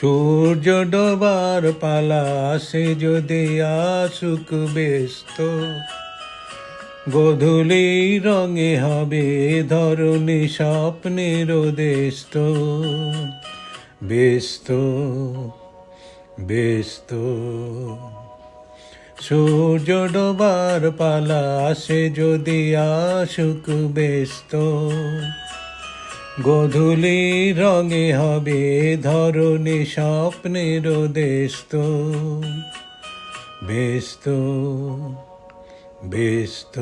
সূর্য ডোবার পালা, সে যদি আসুক ব্যস্ত। গধূলি রঙে হবে ধরণী স্বপ্নের দেস্ত। ব্যস্ত ব্যস্ত। সূর্য ডোবার পালা, সে যদি আসুক ব্যস্ত। গধূলি রঙে হবে ধরণী স্বপ্নের দেস্ত। ব্যস্ত ব্যস্ত।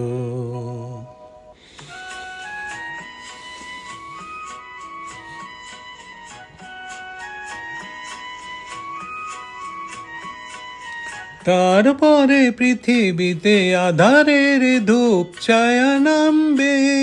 তারপরে পৃথিবীতে আধারের ধূপ ছায়া নামবে।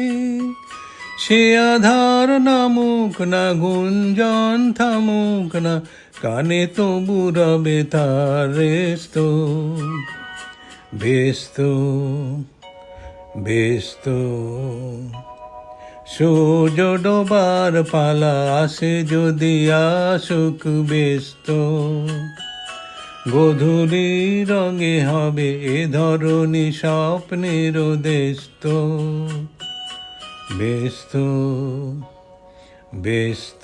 সে আধার নামুক না গুঞ্জন থামুক না, কানে তো বুড়াবে তার রেস্ত। ব্যস্ত ব্যস্ত, সূর্য ডোবার পালা আসে যদি আসুক ব্যস্ত। গধূলি রঙে হবে এ ধরনী স্বপ্নের দেস্ত। ব্যস্ত ব্যস্ত।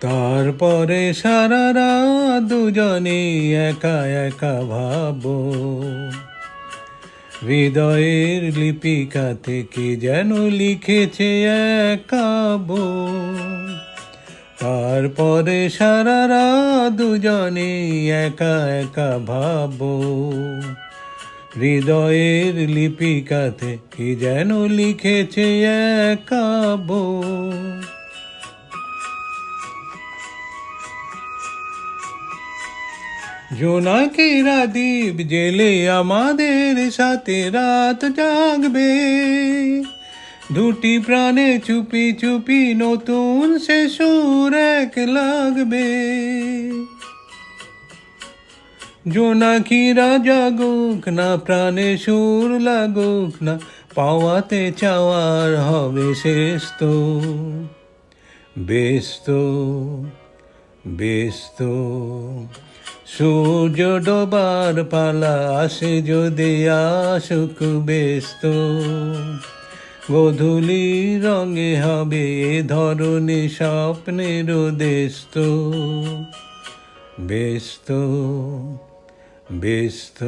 তারপরে সারা রাত দুজনে একা একা ভাবো। হৃদয়ের লিপিকা থেকে যেন লিখেছে একাবো। তারপরে সারা রাত দুজনে একা একা ভাবো হৃদয়ের লিপিকাতে কি যেন লিখেছে একাবো জোনাকিরা দ্বীপ জেলে আমাদের সাথে রাত জাগবে। দুটি প্রাণে চুপি চুপি নতুন সে সুর এক লাগবে। জোনাকিরা জাগুক না, প্রাণে সুর লাগুক না, পাওয়াতে চাওয়ার হবে শেষ তো। ব্যস্ত সূর্য ডোবার পালা আসে যদি আসুক ব্যস্ত গধূলি রঙে হবে এ ধরনের স্বপ্নের দেস্ত। ব্যস্ত ব্যস্ত।